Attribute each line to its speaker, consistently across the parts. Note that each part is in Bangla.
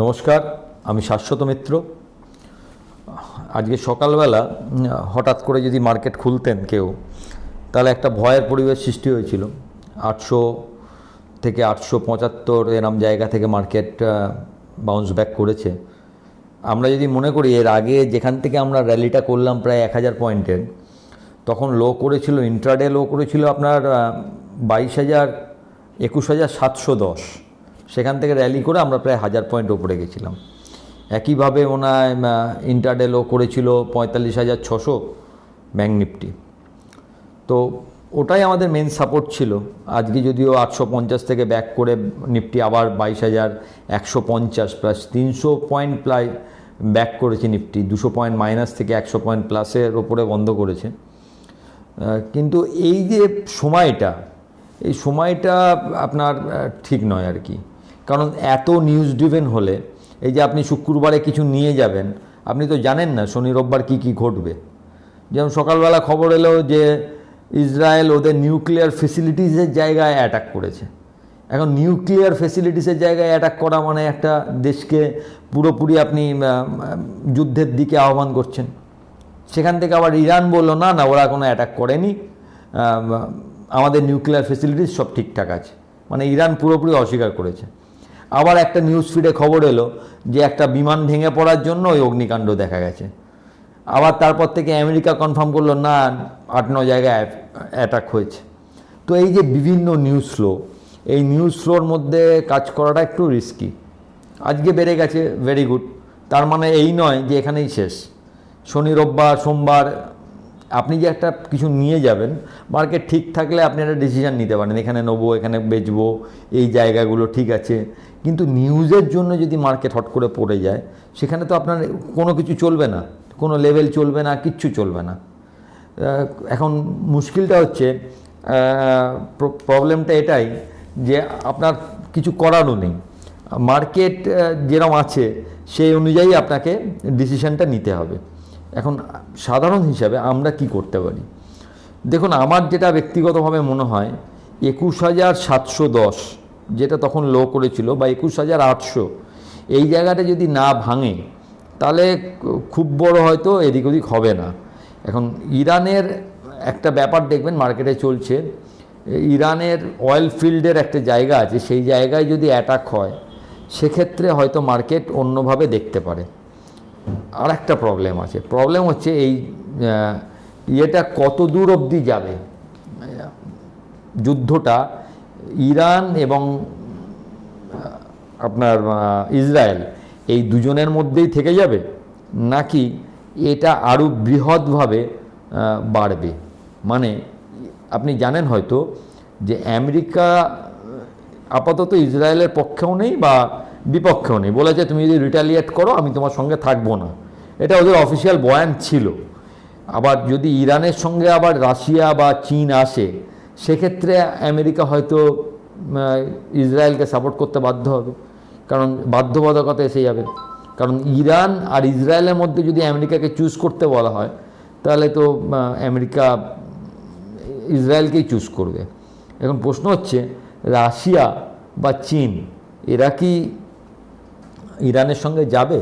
Speaker 1: নমস্কার, আমি শাশ্বত মিত্র। আজকে সকালবেলা, হঠাৎ করে যদি মার্কেট খুলতেন কেউ, তাহলে একটা ভয়ের পরিবেশ সৃষ্টি হয়েছিল। আটশো থেকে আটশো পঁচাত্তর এরম জায়গা থেকে মার্কেট বাউন্স ব্যাক করেছে। আমরা যদি মনে করি, এর আগে যেখান থেকে আমরা র্যালিটা করলাম প্রায় এক হাজার পয়েন্টের, তখন লো করেছিল ইন্ট্রাডে লো করেছিল আপনার বাইশ হাজার, একুশ হাজার সাতশো দশ। সেখান থেকে র্যালি করে আমরা প্রায় হাজার পয়েন্ট ওপরে গেছিলাম। একইভাবে ওনায় ইন্টারডে লো করেছিল পঁয়তাল্লিশ হাজার ছশো ব্যাঙ্ক নিফটি তো ওটাই আমাদের মেন সাপোর্ট ছিল। আজকে যদিও আটশো পঞ্চাশ থেকে ব্যাক করে নিফটি আবার বাইশ হাজার একশো পঞ্চাশ প্লাস তিনশো পয়েন্ট প্রায় ব্যাক করেছে নিফটি দুশো পয়েন্ট মাইনাস থেকে একশো পয়েন্ট প্লাসের ওপরে বন্ধ করেছে। কিন্তু এই যে সময়টা, এই সময়টা আপনার ঠিক নয় আর কি। কারণ এত নিউজ ড্রিভেন হলে, এই যে আপনি শুক্রবারে কিছু নিয়ে যাবেন, আপনি তো জানেন না শনি রোববার কী কী ঘটবে। যেমন সকালবেলা খবর এলো যে ইসরায়েল ওদের নিউক্লিয়ার ফেসিলিটিসের জায়গায় অ্যাটাক করেছে। এখন নিউক্লিয়ার ফেসিলিটিসের জায়গায় অ্যাটাক করা মানে একটা দেশকে পুরোপুরি আপনি যুদ্ধের দিকে আহ্বান করছেন। সেখান থেকে আবার ইরান বলল, না না, ওরা কোনো অ্যাটাক করেনি। আমাদের নিউক্লিয়ার ফেসিলিটিস সব ঠিকঠাক আছে। মানে ইরান পুরোপুরি অস্বীকার করেছে। আবার একটা নিউজ ফিডে খবর এলো যে একটা বিমান ভেঙে পড়ার জন্য ওই অগ্নিকাণ্ড দেখা গেছে। আবার তারপর থেকে আমেরিকা কনফার্ম করল, না, আট, ন জায়গায় অ্যাটাক হয়েছে। তো এই যে বিভিন্ন নিউজ ফ্লো এই নিউজ ফ্লোর মধ্যে কাজ করাটা একটু রিস্কি আজকে বেড়ে গেছে ভেরি গুড তার মানে এই নয় যে এখানেই শেষ। শনি, রোববার, সোমবার আপনি যে একটা কিছু নিয়ে যাবেন মার্কেট ঠিক থাকলে আপনি একটা ডিসিশান নিতে পারেন, এখানে নেব, এখানে বেচবো, এই জায়গাগুলো ঠিক আছে। কিন্তু নিউজের জন্য যদি মার্কেট হট করে পড়ে যায়, সেখানে তো আপনার কোনো কিছু চলবে না, কোনো লেভেল চলবে না, কিচ্ছু চলবে না। এখন মুশকিলটা হচ্ছে প্রবলেমটা এটাই যে আপনার কিছু করারও নেই। মার্কেট যেরকম আছে, সেই অনুযায়ী আপনাকে ডিসিশনটা নিতে হবে। এখন সাধারণ হিসাবে আমরা কি করতে পারি? দেখুন, আমার যেটা ব্যক্তিগতভাবে মনে হয়, একুশ হাজার সাতশো দশ যেটা তখন লো করেছিল বা একুশ হাজার আটশো, এই জায়গাটা যদি না ভাঙে, তাহলে খুব বড় হয়তো এদিক ওদিক হবে না। এখন ইরানের একটা ব্যাপার দেখবেন, মার্কেটে চলছে, ইরানের অয়েল ফিল্ডের একটা জায়গা আছে, সেই জায়গায় যদি অ্যাটাক হয়, সেক্ষেত্রে হয়তো মার্কেট অন্যভাবে দেখতে পারে। আর একটা প্রবলেম আছে। প্রবলেম হচ্ছে এই ইয়েটা কত দূর অবধি যাবে? যুদ্ধটা ইরান এবং আপনার ইসরায়েল, এই দুজনের মধ্যেই থেকে যাবে? নাকি এটা আরও বৃহৎভাবে বাড়বে? মানে আপনি জানেন হয়তো যে আমেরিকা, আপাতত ইসরায়েলের পক্ষেও নেই বা বিপক্ষেও নেই। বলেছে, তুমি যদি রিটালিয়েট করো, আমি তোমার সঙ্গে থাকব না। এটা ওদের অফিসিয়াল বয়ান ছিল। আবার যদি ইরানের সঙ্গে আবার রাশিয়া বা চীন আসে, সেক্ষেত্রে আমেরিকা হয়তো ইসরায়েলকে সাপোর্ট করতে বাধ্য হবে। কারণ বাধ্যবাধকতা এসে যাবে। কারণ ইরান আর ইসরায়েলের মধ্যে যদি আমেরিকাকে চুজ করতে বলা হয়, তাহলে তো আমেরিকা, ইসরায়েলকেই চুজ করবে। এখন প্রশ্ন হচ্ছে, রাশিয়া বা চীন, এরা কি ইরানের সঙ্গে যাবে?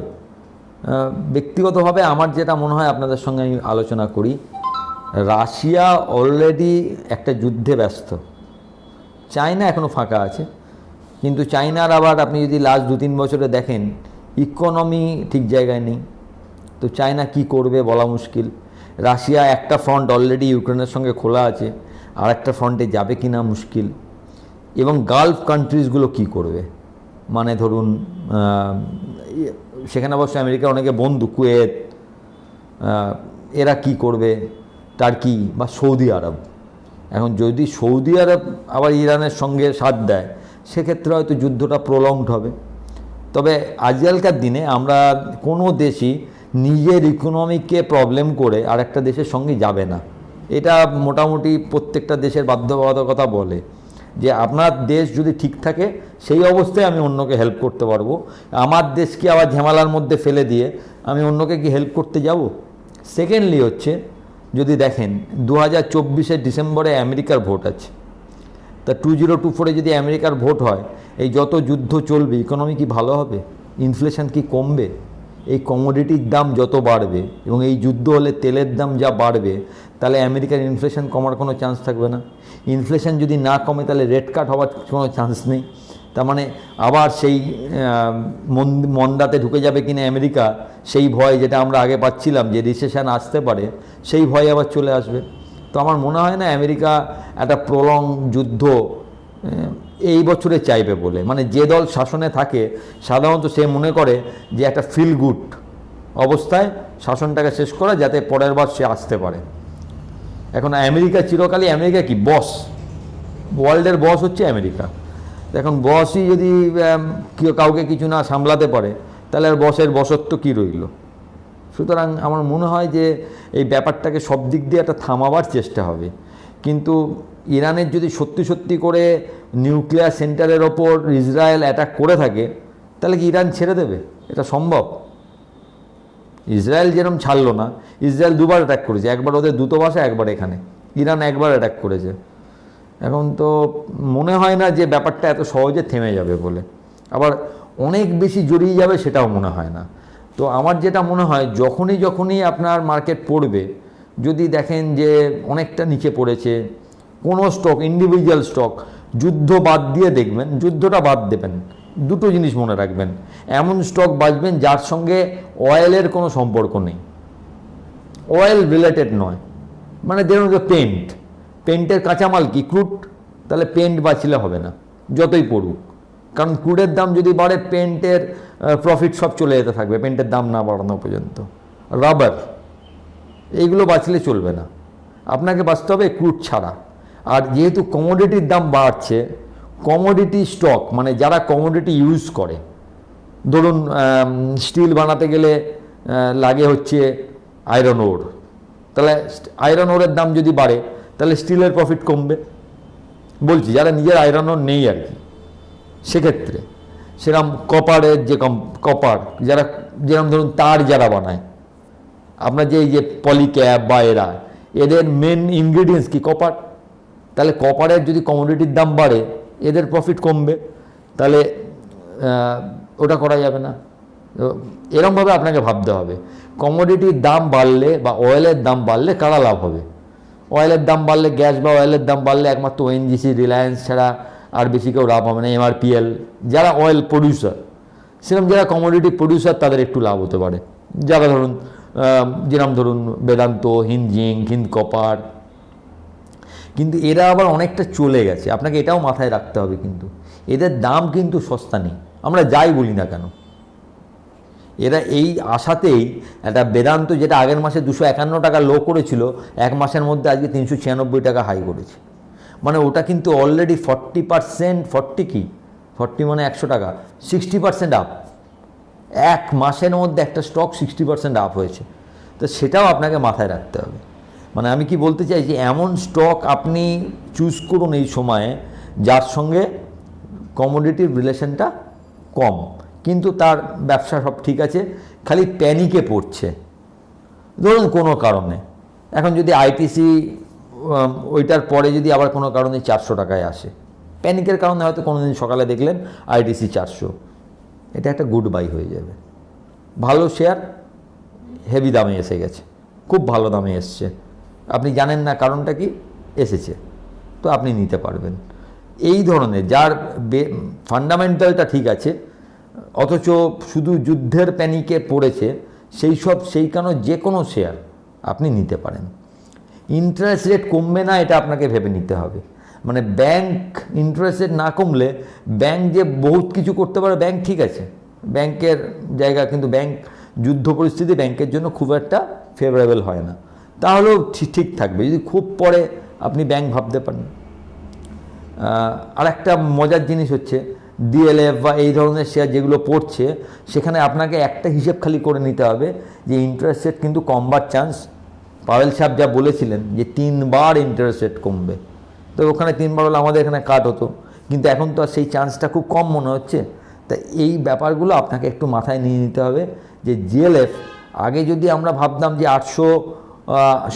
Speaker 1: ব্যক্তিগতভাবে আমার যেটা মনে হয় আপনাদের সঙ্গে আমি আলোচনা করি, রাশিয়া অলরেডি একটা যুদ্ধে ব্যস্ত। চায়না এখনও ফাঁকা আছে, কিন্তু চায়নার আবার আপনি যদি লাস্ট দু তিন বছরে দেখেন ইকোনমি ঠিক জায়গায় নেই। তো চায়না কি করবে বলা মুশকিল। রাশিয়া একটা ফ্রন্ট অলরেডি ইউক্রেনের সঙ্গে খোলা আছে আর একটা ফ্রন্টে যাবে কি না মুশকিল। এবং গালফ কান্ট্রিজগুলো কি করবে? মানে ধরুন ইয়ে, সেখানে অবশ্য আমেরিকার অনেকে বন্ধু কুয়েত এরা কি করবে? টার্কি বা সৌদি আরব। এখন যদি সৌদি আরব আবার ইরানের সঙ্গে সাথ দেয় সেক্ষেত্রে হয়তো যুদ্ধটা প্রলংড হবে। তবে আজকালকার দিনে আমরা কোনো দেশই নিজের ইকোনমিককে প্রবলেম করে আরেকটা দেশের সঙ্গে যাবে না। এটা মোটামুটি প্রত্যেকটা দেশের বাধ্যবাধকতা বলে। যে আপনার দেশ যদি ঠিক থাকে, সেই অবস্থায় আমি অন্যকে হেল্প করতে পারব। আমার দেশকে আবার ঝামেলার মধ্যে ফেলে দিয়ে আমি অন্যকে কি হেল্প করতে যাব? সেকেন্ডলি হচ্ছে, যদি দেখেন দু হাজার চব্বিশের ডিসেম্বরে আমেরিকার ভোট আছে। তা টু জিরো টু ফোরে যদি আমেরিকার ভোট হয়, এই যত যুদ্ধ চলবে ইকোনমি কি ভালো হবে? ইনফ্লেশন কি কমবে? এই কমোডিটির দাম যত বাড়বে এবং এই যুদ্ধ হলে তেলের দাম যা বাড়বে, তাহলে আমেরিকার ইনফ্লেশন কমার কোনো চান্স থাকবে না। ইনফ্লেশন যদি না কমে, তাহলে রেট কাট হওয়ার কোনো চান্স নেই। তার মানে আবার সেই মন্দাতে ঢুকে যাবে কিনা আমেরিকা, সেই ভয় যেটা আমরা আগে পাচ্ছিলাম যে রিসেশন আসতে পারে, সেই ভয় আবার চলে আসবে। তো আমার মনে হয় না আমেরিকা একটা প্রলং যুদ্ধ এই বছরে চাইবে বলে। মানে যে দল শাসনে থাকে, সাধারণত সে মনে করে যে একটা ফিল গুড অবস্থায় শাসনটাকে শেষ করা যাতে পরের বার সে আসতে পারে। এখন আমেরিকা চিরকালই, আমেরিকা কি? বস ওয়ার্ল্ডের বস হচ্ছে আমেরিকা। এখন বসই যদি কেউ কাউকে কিছু না সামলাতে পারে, তাহলে আর বসের বসত্ব কী রইল? সুতরাং আমার মনে হয় যে এই ব্যাপারটাকে সব দিক দিয়ে একটা থামাবার চেষ্টা হবে। কিন্তু ইরানের যদি সত্যি সত্যি করে নিউক্লিয়ার সেন্টারের ওপর ইসরায়েল অ্যাটাক করে থাকে, তাহলে কি ইরান ছেড়ে দেবে? এটা সম্ভব। ইসরায়েল যেরকম ছাড়লো না, ইসরায়েল দুবার অ্যাটাক করেছে, একবার ওদের দূতাবাসে একবার এখানে। ইরান একবার অ্যাটাক করেছে। এখন তো মনে হয় না যে ব্যাপারটা এত সহজে থেমে যাবে বলে। আবার অনেক বেশি জড়িয়ে যাবে সেটাও মনে হয় না। তো আমার যেটা মনে হয়, যখনই যখনই আপনার মার্কেট পড়বে, যদি দেখেন যে অনেকটা নিচে পড়েছে কোনো স্টক ইন্ডিভিজুয়াল স্টক যুদ্ধ বাদ দিয়ে দেখবেন, যুদ্ধটা বাদ দেবেন, দুটো জিনিস মনে রাখবেন। এমন স্টক বাঁচবেন যার সঙ্গে অয়েলের কোনো সম্পর্ক নেই। অয়েল রিলেটেড নয়। মানে ধরুন পেন্ট পেন্টের কাঁচামাল কি? ক্রুড তাহলে পেন্ট বাঁচলে হবে না, যতই পড়ুক। কারণ ক্রুডের দাম যদি বাড়ে পেন্টের প্রফিট সব চলে যেতে থাকবে পেন্টের দাম না বাড়ানো পর্যন্ত। রাবার এইগুলো বাঁচলে চলবে না। আপনাকে বাঁচতে হবে ক্রুড ছাড়া। আর যেহেতু কমোডিটির দাম বাড়ছে কমোডিটি স্টক মানে যারা কমোডিটি ইউজ করে, ধরুন স্টিল বানাতে গেলে লাগে হচ্ছে আয়রন ওর তাহলে আয়রন ওরের দাম যদি বাড়ে, তাহলে স্টিলের প্রফিট কমবে। বলছি, যারা নিজের আয়রন ওর নেই আর কি, সেক্ষেত্রে সেরকম কপারের যে কপার যারা যেরকম ধরুন তার যারা বানায়, আপনার যে এই যে পলিক্যাপ বা এরা, এদের মেন ইনগ্রিডিয়েন্টস কি কপার তাহলে কপারের যদি কমোডিটির দাম বাড়ে, এদের প্রফিট কমবে, তাহলে ওটা করা যাবে না। এরমভাবে আপনাকে ভাবতে হবে। কমোডিটির দাম বাড়লে বা অয়েলের দাম বাড়লে কারা লাভ হবে? অয়েলের দাম বাড়লে গ্যাস বা অয়েলের দাম বাড়লে একমাত্র ওএনজিসি রিলায়েন্স ছাড়া আর বেশি কেউ লাভ হবে না এমআরপিএল যারা অয়েল প্রডিউসার সেরকম যারা কমোডিটি প্রডিউসার তাদের একটু লাভ হতে পারে। যারা ধরুন যেরকম ধরুন বেদান্ত, হিন্দ জিঙ্ক, হিন্দ কপার কিন্তু এরা আবার অনেকটা চলে গেছে। আপনাকে এটাও মাথায় রাখতে হবে কিন্তু। এদের দাম কিন্তু সস্তা নেই। আমরা যাই বলি না কেন? এরা এই আশাতেই একটা বেদান্ত যেটা আগের মাসে দুশো একান্ন টাকা লো করেছিল, এক মাসের মধ্যে আজকে তিনশো ছিয়ানব্বই টাকা হাই করেছে। মানে ওটা কিন্তু অলরেডি ফর্টি পার্সেন্ট ফর্টি কি? ফর্টি মানে একশো টাকা। সিক্সটি পার্সেন্ট আপ এক মাসের মধ্যে একটা স্টক সিক্সটি পার্সেন্ট আপ হয়েছে। তো সেটাও আপনাকে মাথায় রাখতে হবে। মানে আমি কি বলতে চাই যে এমন স্টক আপনি চুজ করুন এই সময়ে যার সঙ্গে কমোডিটির রিলেশনটা কম। কিন্তু তার ব্যবসা সব ঠিক আছে, খালি প্যানিকে পড়ছে। ধরুন কোনো কারণে। এখন যদি আইটিসি ওইটার পরে যদি আবার কোনো কারণে চারশো টাকায় আসে। প্যানিকের কারণে হয়তো কোনো দিন সকালে দেখলেন আইটিসি চারশো। এটা একটা গুড বাই হয়ে যাবে। ভালো শেয়ার হেভি দামে এসে গেছে। খুব ভালো দামে এসছে। আপনি জানেন না কারণটা কি? এসেছে। তো আপনি নিতে পারবেন। এই ধরনের যার ফান্ডামেন্টালটা ঠিক আছে, অথচ শুধু যুদ্ধের প্যানিকে পড়েছে, সেই সব, সেই কারণে যে কোনো শেয়ার আপনি নিতে পারেন। ইন্টারেস্ট রেট কমবে না, এটা আপনাকে ভেবে নিতে হবে। মানে ব্যাংক ইন্টারেস্ট রেট না কমলে ব্যাংক যে বহুত কিছু করতে পারে ব্যাংক ঠিক আছে। ব্যাংকের জায়গা কিন্তু ব্যাংক যুদ্ধ পরিস্থিতি ব্যাংকের জন্য খুব একটা ফেভারেবল হয় না। তাহলেও ঠিক থাকবে। যদি খুব পরে আপনি ব্যাংক ভাবতে পারেন। আর একটা মজার জিনিস হচ্ছে ডিএলএফ বা এই ধরনের শেয়ার যেগুলো পড়ছে, সেখানে আপনাকে একটা হিসেব খালি করে নিতে হবে যে ইন্টারেস্ট রেট কিন্তু কমবার চান্স পাওয়েল সাহেব যা বলেছিলেন যে তিনবার ইন্টারেস্ট রেট কমবে। তো ওখানে তিনবার হলে আমাদের এখানে কাট হতো। কিন্তু এখন তো আর সেই চান্সটা খুব কম মনে হচ্ছে। তা এই ব্যাপারগুলো আপনাকে একটু মাথায় নিয়ে নিতে হবে যে জিএলএফ আগে যদি আমরা ভাবতাম যে আটশো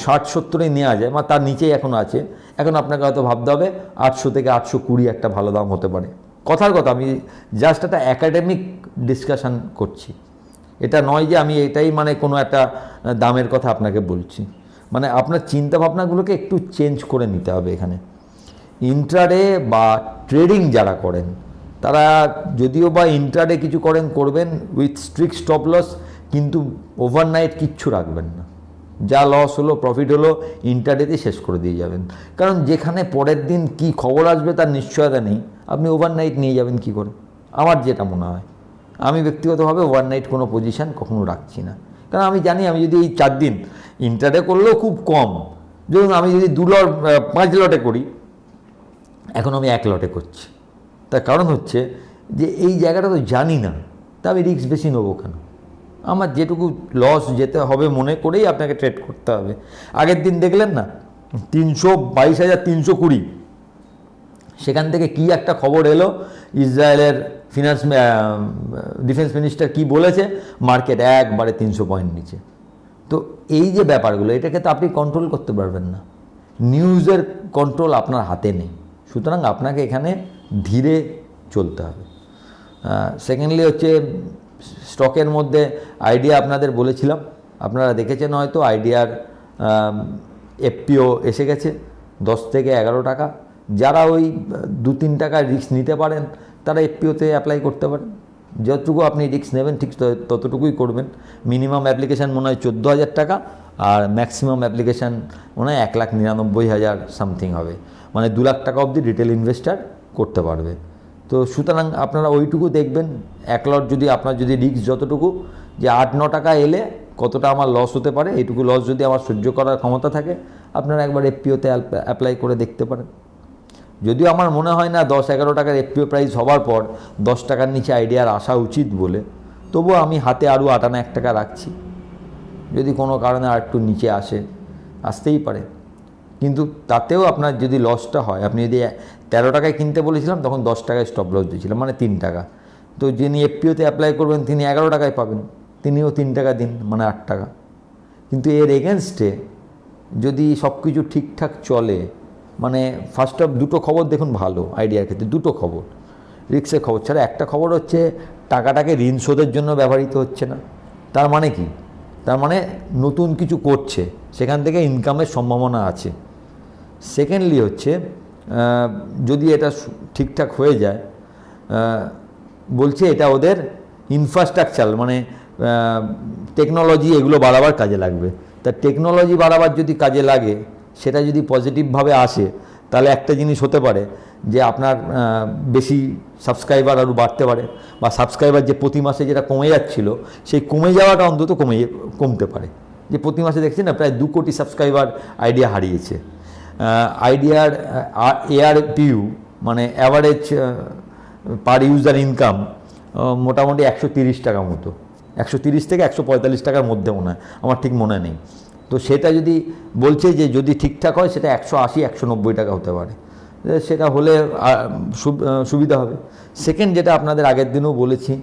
Speaker 1: ষাট সত্তরে নেওয়া যায়, বা তার নিচেই এখন আছে। এখন আপনাকে হয়তো ভাবতে হবে, আটশো থেকে আটশো কুড়ি একটা ভালো দাম হতে পারে। কথার কথা, আমি জাস্ট একটা অ্যাকাডেমিক ডিসকাশন করছি। এটা নয় যে আমি এটাই মানে কোনো একটা দামের কথা আপনাকে বলছি। মানে আপনার চিন্তা ভাবনাগুলোকে একটু চেঞ্জ করে নিতে হবে এখানে। ইন্ট্রাডে বা ট্রেডিং যারা করেন, তারা যদিও বা ইন্ট্রাডে কিছু করেন, করবেন উইথ স্ট্রিক্ট স্টপ লস কিন্তু ওভারনাইট কিচ্ছু রাখবেন না। যা লস হলো প্রফিট হলো ইন্টারডেতে শেষ করে দিয়ে যাবেন। কারণ যেখানে পরের দিন কি খবর আসবে তার নিশ্চয়তা নেই। আপনি ওভারনাইট নিয়ে যাবেন কি করে? আমার যেটা মনে হয়। আমি ব্যক্তিগতভাবে ওভারনাইট কোনো পজিশন কখনো রাখছি না। কারণ আমি জানি আমি যদি এই চার দিন ইন্টারডে করলেও খুব কম। ধরুন আমি যদি দু লট পাঁচ লটে করি, এখন আমি এক লটে করছি। তার কারণ হচ্ছে যে এই জায়গাটা তো জানি না। তা আমি রিস্ক বেশি নেব কেন? আমার যেটুকু লস যেতে হবে মনে করেই আপনাকে ট্রেড করতে হবে। আগের দিন দেখলেন না? তিনশো বাইশ হাজার তিনশো কুড়ি। সেখান থেকে কি একটা খবর এলো? ইসরায়েলের ফিনান্স ডিফেন্স মিনিস্টার কি বলেছে? মার্কেট একবারে তিনশো পয়েন্ট নিচে। তো এই যে ব্যাপারগুলো, এটাকে তো আপনি কন্ট্রোল করতে পারবেন না। নিউজের কন্ট্রোল আপনার হাতে নেই। সুতরাং আপনাকে এখানে ধীরে চলতে হবে। সেকেন্ডলি হচ্ছে স্টকের মধ্যে আইডিয়া আপনাদের বলেছিলাম। আপনারা দেখেছেন হয়তো আইডিয়ার এফপিও এসে গেছে, দশ থেকে এগারো টাকা। যারা ওই দু তিন টাকা রিস্ক নিতে পারেন, তারা এফপিওতে অ্যাপ্লাই করতে পারেন। যতটুকু আপনি রিস্ক নেবেন, ঠিক ততটুকুই করবেন। মিনিমাম অ্যাপ্লিকেশান মনে হয় চোদ্দ হাজার টাকা, আর ম্যাক্সিমাম অ্যাপ্লিকেশান মনে হয় এক লাখ নিরানব্বই হাজার সামথিং হবে। মানে দু লাখ টাকা অবধি রিটেল ইনভেস্টার করতে পারবে। তো সুতরাং আপনারা ওইটুকু দেখবেন এক লট যদি আপনার যদি রিস্ক যতটুকু যে আট, ন টাকা এলে কতটা আমার লস হতে পারে এইটুকু লস যদি আমার সহ্য করার ক্ষমতা থাকে, আপনারা একবার এফপিওতে অ্যাপ্লাই করে দেখতে পারেন। যদিও আমার মনে হয় না দশ, এগারো টাকার এফপিও প্রাইস হওয়ার পর দশ টাকার নিচে আইডিয়ার আসা উচিত বলে তবুও আমি হাতে আরও আটানা এক টাকা রাখছি। যদি কোনো কারণে আর একটু নিচে আসে, আসতেই পারে। কিন্তু তাতেও আপনার যদি লসটা হয়, আপনি যদি তেরো টাকায় কিনতে বলেছিলাম, তখন দশ টাকায় স্টপ লস দিয়েছিলাম মানে তিন টাকা। তো যিনি এফপিওতে অ্যাপ্লাই করবেন, তিনি এগারো টাকায় পাবেন। তিনিও তিন টাকা দিন মানে আট টাকা। কিন্তু এর এগেনস্টে যদি সব কিছু ঠিকঠাক চলে মানে ফার্স্ট অফ দুটো খবর দেখুন ভালো আইডিয়ার ক্ষেত্রে দুটো খবর। রিক্সের খবর ছাড়া একটা খবর হচ্ছে, টাকাটাকে ঋণ শোধের জন্য ব্যবহৃত হচ্ছে না। তার মানে কি? তার মানে নতুন কিছু করছে, সেখান থেকে ইনকামের সম্ভাবনা আছে। সেকেন্ডলি হচ্ছে যদি এটা ঠিকঠাক হয়ে যায় বলছে এটা ওদের ইনফ্রাস্ট্রাকচার মানে টেকনোলজি এগুলো বাড়াবার কাজে লাগবে। তা টেকনোলজি বাড়াবার যদি কাজে লাগে, সেটা যদি পজিটিভভাবে আসে, তাহলে একটা জিনিস হতে পারে যে আপনার বেশি সাবস্ক্রাইবার আরও বাড়তে পারে, বা সাবস্ক্রাইবার যে প্রতি মাসে যেটা কমে যাচ্ছিল, সেই কমে যাওয়াটা অন্তত কমে, কমতে পারে। যে প্রতি মাসে দেখছেন না, প্রায় দু কোটি সাবস্ক্রাইবার আইডিয়া হারিয়েছে। আইডিয়ার এআর পিউ মানে অ্যাভারেজ পার ইউজার ইনকাম মোটামুটি একশো তিরিশ টাকা মতো। একশো তিরিশ থেকে একশো পঁয়তাল্লিশ টাকার মধ্যে মনে হয়, আমার ঠিক মনে নেই। তো সেটা যদি বলছে যে যদি ঠিকঠাক হয়, সেটা একশো আশি, একশো নব্বই টাকা হতে পারে। সেটা হলে সুবিধা হবে। সেকেন্ড যেটা আপনাদের আগের দিনও বলেছি,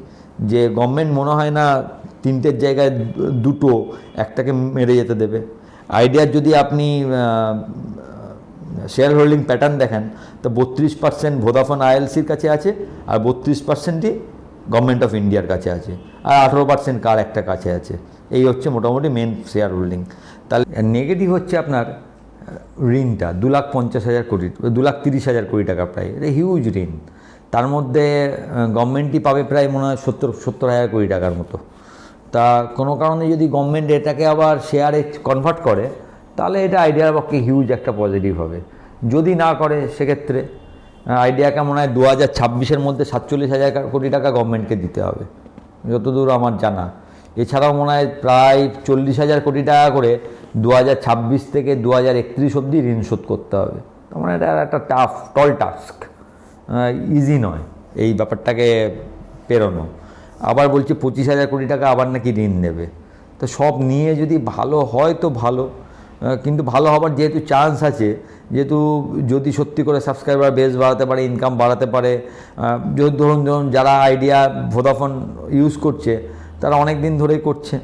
Speaker 1: যে গভর্নমেন্ট মনে হয় না তিনটের জায়গায় দুটো একটাকে মেরে যেতে দেবে। আইডিয়ার যদি আপনি শেয়ার হোল্ডিং প্যাটার্ন দেখেন, তো বত্রিশ পার্সেন্ট ভোদাফোন আইএলসির কাছে আছে আর বত্রিশ পার্সেন্টই গভর্নমেন্ট অফ ইন্ডিয়ার কাছে আছে আর আঠেরো পার্সেন্ট কার একটা কাছে আছে। এই হচ্ছে মোটামুটি মেন শেয়ার হোল্ডিং তাহলে নেগেটিভ হচ্ছে আপনার ঋণটা দু লাখ পঞ্চাশ হাজার কোটি, দু লাখ তিরিশ হাজার কোটি টাকা প্রায়, এটা হিউজ ঋণ। তার মধ্যে গভর্নমেন্টই পাবে প্রায় মনে হয় সত্তর সত্তর হাজার কোটি টাকার মতো। তা কোনো কারণে যদি গভর্নমেন্ট এটাকে আবার শেয়ারে কনভার্ট করে তাহলে এটা আইডিয়ার পক্ষে হিউজ একটা পজিটিভ হবে। যদি না করে, সেক্ষেত্রে আইডিয়াকে মনে হয় দু হাজার ছাব্বিশের মধ্যে সাতচল্লিশ হাজার কোটি টাকা গভর্নমেন্টকে দিতে হবে। যতদূর আমার জানা। এছাড়াও মনে হয় প্রায় চল্লিশ হাজার কোটি টাকা করে দু হাজার ছাব্বিশ থেকে দু হাজার একত্রিশ অবধি ঋণ শোধ করতে হবে। তার মানে এটা একটা টাফ টল টাস্ক ইজি নয় এই ব্যাপারটাকে পেরোনো। আবার বলছে পঁচিশ হাজার কোটি টাকা আবার নাকি ঋণ নেবে। তো সব নিয়ে যদি ভালো হয় তো ভালো। কিন্তু ভালো হবার যেহেতু চান্স আছে, যেহেতু যদি সত্যি করে সাবস্ক্রাইবার বেস বাড়াতে পারে ইনকাম বাড়াতে পারে যদি ধরুন ধরুন যারা আইডিয়া ভোদাফোন ইউজ করছে, তারা অনেক দিন ধরেই করছে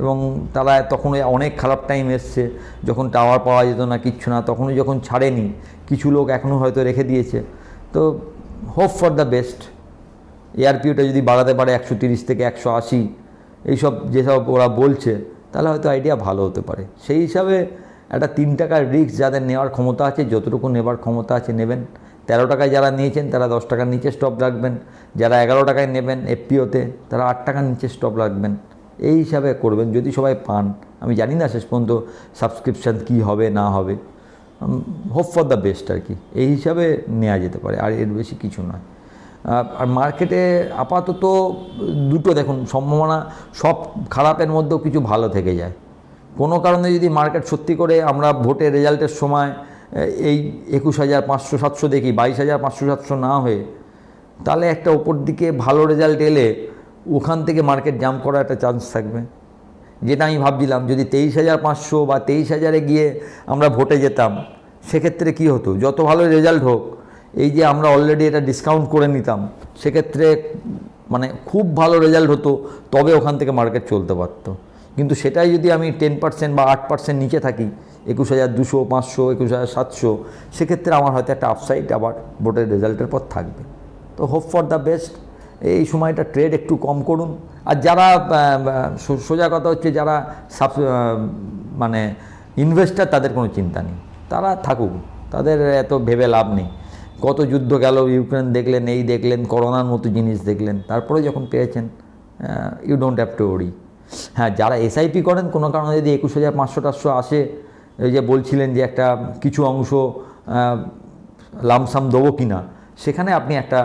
Speaker 1: এবং তারা তখন অনেক খারাপ টাইম এসছে, যখন টাওয়ার পাওয়া যেত না, কিচ্ছু না, তখনই যখন ছাড়েনি, কিছু লোক এখনও হয়তো রেখে দিয়েছে। তো হোপ ফর দ্য বেস্ট এআরপিওটা যদি বাড়াতে পারে একশো তিরিশ থেকে একশো আশি, এইসব যেসব ওরা বলছে তাহলে হয়তো আইডিয়া ভালো হতে পারে। সেই হিসাবে একটা তিন টাকার রিস্ক যাদের নেওয়ার ক্ষমতা আছে, যতটুকু নেবার ক্ষমতা আছে নেবেন। তেরো টাকায় যারা নিয়েছেন, তারা দশ টাকার নিচে স্টপ রাখবেন। যারা এগারো টাকায় নেবেন এফপিওতে তারা আট টাকার নিচে স্টপ রাখবেন। এই হিসাবে করবেন, যদি সবাই পান। আমি জানি না শেষ পর্যন্ত সাবস্ক্রিপশান কী হবে, না হবে। হোপ ফর দ্য বেস্ট আর কি। এই হিসাবে নেওয়া যেতে পারে, আর এর বেশি কিছু নয়। আর মার্কেটে আপাতত দুটো দেখুন, সম্ভাবনা সব খারাপের মধ্যেও কিছু ভালো থেকে যায়। কোনো কারণে যদি মার্কেট সত্যি করে আমরা ভোটের রেজাল্টের সময় এই একুশ হাজার পাঁচশো সাতশো দেখি, বাইশ হাজার পাঁচশো সাতশো না হয়ে, তাহলে একটা ওপর দিকে ভালো রেজাল্ট এলে ওখান থেকে মার্কেট জাম্প করার একটা চান্স থাকবে। যেটা আমি ভাবছিলাম, যদি তেইশ হাজার পাঁচশো বা তেইশ হাজারে গিয়ে আমরা ভোটে যেতাম, সেক্ষেত্রে কি হতো? যত ভালো রেজাল্ট হোক এই যে আমরা অলরেডি এটা ডিসকাউন্ট করে নিতাম, সেক্ষেত্রে মানে খুব ভালো রেজাল্ট হতো, তবে ওখান থেকে মার্কেট চলতে পারতো। কিন্তু সেটাই যদি আমি টেন পার্সেন্ট বা আট পার্সেন্ট নিচে থাকি, একুশ হাজার দুশো, পাঁচশো, একুশ হাজার সাতশো, সেক্ষেত্রে আমার হয়তো একটা আপসাইড আবার ভোটের রেজাল্টের পর থাকবে। তো হোপ ফর দ্য বেস্ট এই সময়টা ট্রেড একটু কম করুন। আর যারা সোজা কথা হচ্ছে যারা সাব মানে ইনভেস্টার তাদের কোনো চিন্তা নেই। তারা থাকুক। তাদের এত ভেবে লাভ নেই। কত যুদ্ধ গেল, ইউক্রেন দেখলেন, এই দেখলেন, করোনার মতো জিনিস দেখলেন, তারপরে যখন পেয়েছেন ইউ ডোন্ট হ্যাভ টু ওরি হ্যাঁ যারা এসআইপি করেন, কোনো কারণে যদি একুশ হাজার পাঁচশো টাশশো আসে, এই যে বলছিলেন যে একটা কিছু অংশ লামসাম দেবো কি না সেখানে আপনি একটা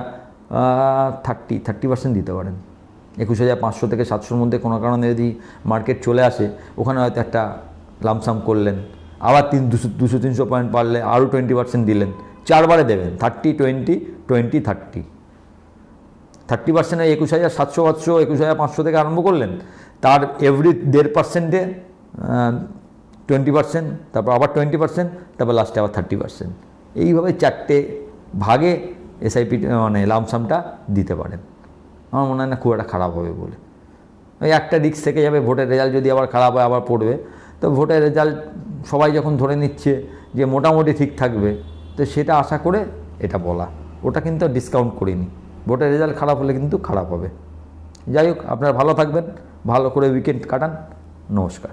Speaker 1: থার্টি থার্টি পার্সেন্ট দিতে পারেন। একুশ হাজার পাঁচশো থেকে সাতশোর মধ্যে কোনো কারণে যদি মার্কেট চলে আসে, ওখানে হয়তো একটা লামসাম করলেন, আবার তিন, দুশো দুশো, তিনশো পয়েন্ট পারলে আরও টোয়েন্টি পার্সেন্ট দিলেন। চারবারে দেবেন thirty twenty twenty thirty thirty পার্সেন্টে একুশ হাজার সাতশো, পাঁচশো, একুশ হাজার পাঁচশো থেকে আরম্ভ করলেন, তার এভরি দেড় পার্সেন্টে টোয়েন্টি পার্সেন্ট তারপর আবার টোয়েন্টি পার্সেন্ট তারপর লাস্টে আবার থার্টি পার্সেন্ট এইভাবে চারটে ভাগে এসআইপি মানে লামসামটা দিতে পারেন। আমার মনে হয় না খুব একটা খারাপ হবে বলে। ওই একটা রিক্স থেকে যাবে, ভোটের রেজাল্ট যদি আবার খারাপ হয়, আবার পড়বে। তো ভোটের রেজাল্ট সবাই যখন ধরে নিচ্ছে যে মোটামুটি ঠিক থাকবে তো সেটা আশা করে এটা বলা। ওটা কিন্তু ডিসকাউন্ট করিনি। ভোটের রেজাল্ট খারাপ হলে কিন্তু খারাপ হবে। যাই হোক, আপনারা ভালো থাকবেন, ভালো করে উইকেন্ড কাটান। নমস্কার।